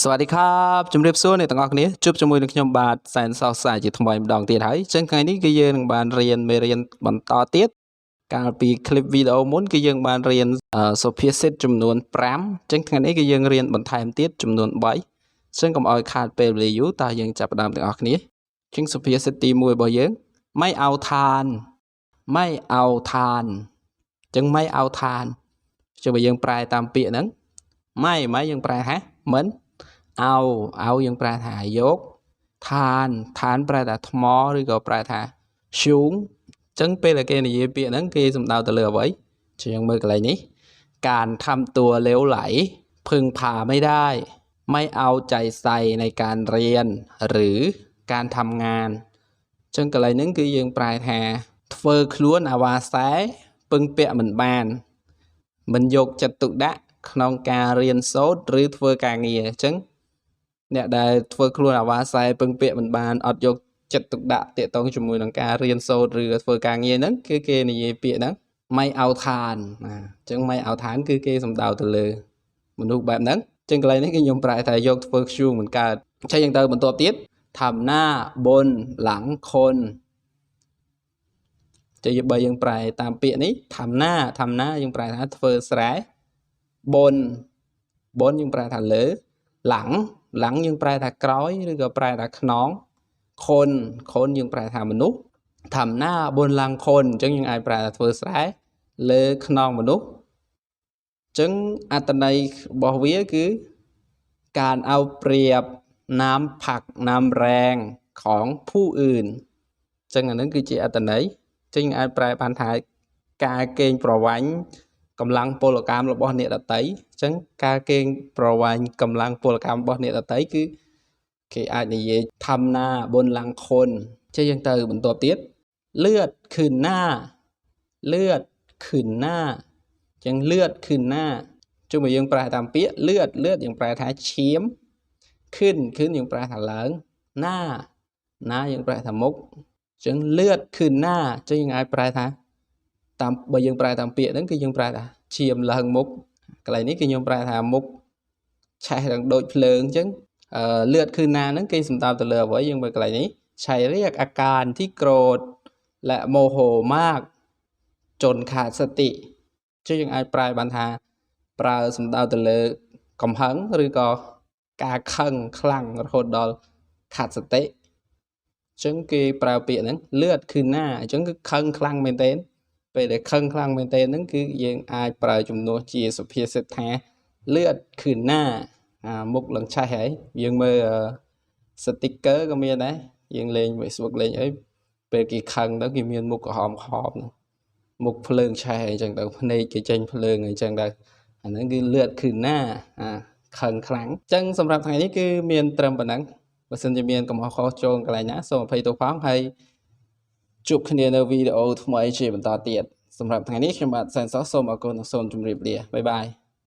សวัสดีครับជំរាបសួរអ្នកទាំងអស់គ្នាជួបជាមួយនឹងខ្ញុំបាទសែនសោកសាជាថ្មីម្ដងទៀតហើយអញ្ចឹងថ្ងៃនេះគឺយើងនឹងបានរៀនមេរៀនបន្តទៀតកាលពីคลิปវីដេអូមុនគឺយើងបានរៀនអឺសុភាសិតចំនួន5អញ្ចឹងថ្ងៃនេះគឺយើងរៀនបន្ថែមទៀតចំនួន3អញ្ចឹងកុំឲ្យខាតពេលវេលាយូរតើយើងចាប់ផ្ដើមទាំងអស់គ្នាអញ្ចឹងសុភាសិតទី1របស់យើងไม่เอาทานไม่เอาทานអញ្ចឹងไม่เอาทานចុះបើយើងប្រែតាមពាក្យហ្នឹងไม่មិនយើងប្រែថាមិន អោអោយើងប្រែថាយកឋានឋានប្រែថាថ្មឬក៏ប្រែថាឈូងអញ្ចឹងពេលដែលគេនិយាយពាក្យហ្នឹងគេសំដៅទៅលើអ្វីជាយើងមើលកន្លែងនេះ ការทำตัวเลวไหล พึ่งพาไม่ได้ ไม่เอาใจใส่ในการเรียน หรือការทำงานអញ្ចឹងកន្លែងហ្នឹងគឺយើងប្រែថាធ្វើខ្លួនអាវ៉ាសែពឹងពាក់មិនបាន មិនយកចិត្តទុកដាក់ក្នុងការរៀនសូត្រឬធ្វើការងារអញ្ចឹង អ្នកដែលធ្វើខ្លួនអាវ៉ាសែពឹងពាក់មិនបានអត់យកចិត្តទុកដាក់តាកតងជាមួយនឹងការរៀនសូត្រឬធ្វើការងារហ្នឹងគឺគេនិយាយពាក្យហ្នឹងម៉ៃអោឋានណាអញ្ចឹងម៉ៃអោឋាន គឺគេសំដៅទៅលើ មនុស្សបែបហ្នឹងអញ្ចឹងកន្លែងនេះគឺខ្ញុំប្រែថាយកធ្វើខ្ជូងមិនកើតចេះយ៉ាងទៅបន្តទៀតធម្មណាបនឡងខុនចេះយបីយើងប្រែតាមពាក្យនេះធម្មណាធម្មណាយើងប្រែថាធ្វើស្រែបនបនយើងប្រែថាលើឡង งหลังយើងប្រែថាក្រោយឬក៏ប្រែថាខ្នងខុនខុនយើងប្រែថាមនុស្សធម្មតាបនឡើងខុនអញ្ចឹងយើងអាចប្រែថាធ្វើស្រែលើខ្នងមនុស្សអញ្ចឹងអត្តន័យរបស់វាគឺការเอาเปรียบน้ำผักน้ำแรงของผู้อื่นអញ្ចឹងអានឹងគឺជាអត្តន័យអញ្ចឹងយើងអាចប្រែបានថាការកេងប្រវ័ញ្ច កម្លាំងពលកម្មរបស់អ្នកដតីអញ្ចឹងការកេងប្រវ័ញ្ចកម្លាំងពលកម្មរបស់អ្នកដតីគឺគេអាចនិយាយធម្មណាបុនឡាំងខុនចេះយ៉ាងទៅបន្តទៀតលឿតខឺណាលឿតខឺណាអញ្ចឹងលឿតខឺណាជុំឲ្យយើងប្រែតាមពាក្យលឿតលឿតយើងប្រែថាឈាមខឺនខឺនយើងប្រែថាឡើងណាណាយើងប្រែថាមុខអញ្ចឹងលឿតខឺណាអញ្ចឹងយើងអាចប្រែថា តាមបើយើងប្រែតាមពាក្យហ្នឹងគឺយើងប្រែថាឈាមឡើងមុខកន្លែងនេះគឺខ្ញុំប្រែថាមុខឆេះនឹងដូចភ្លើងអញ្ចឹងអឺเลือดคือណាហ្នឹងគេសំដៅទៅលើអ្វីយើងមើលកន្លែងនេះឆៃរៀកអាការที่โกรธและโมโหมากจนขาดសតិchứយើងអាចប្រែបានថា ប្រើសំដៅទៅលើកំហឹងឬក៏ការខឹងខ្លាំងរហូតដល់ខាត់សតិអញ្ចឹងគេប្រើពាក្យហ្នឹងលឿតគឺណាអញ្ចឹងគឺខឹងខ្លាំងមែនទែន ពេលដែលខឹងខ្លាំងមែនទែនហ្នឹងគឺយើងអាចប្រើជំនួសជាសុភាសិតថាលឿតគឺណាអាមុខលឹងឆេះហើយយើងមើល sticker ក៏មានដែរយើងលេង Facebook លេងអីពេលគេខឹងទៅគេមានមុខក្រហមខប់ហ្នឹងមុខភ្លើងឆេះអីចឹងទៅភ្នែកគេចេញភ្លើងអីចឹងទៅអាហ្នឹងគឺលឿតគឺណាអាខឹងខ្លាំងអញ្ចឹងសម្រាប់ថ្ងៃនេះគឺមានត្រឹមប៉ុណ្ណឹងបើសិនជាមានកំហុសខុសចូលកន្លែងណាសូមអភ័យទោសផងហើយ ជួបគ្នានៅវីដេអូថ្មីជាបន្តទៀតសម្រាប់ថ្ងៃនេះខ្ញុំបាទសែនសុខសូមអរគុណនិងសូមជម្រាបលាបាយបាយ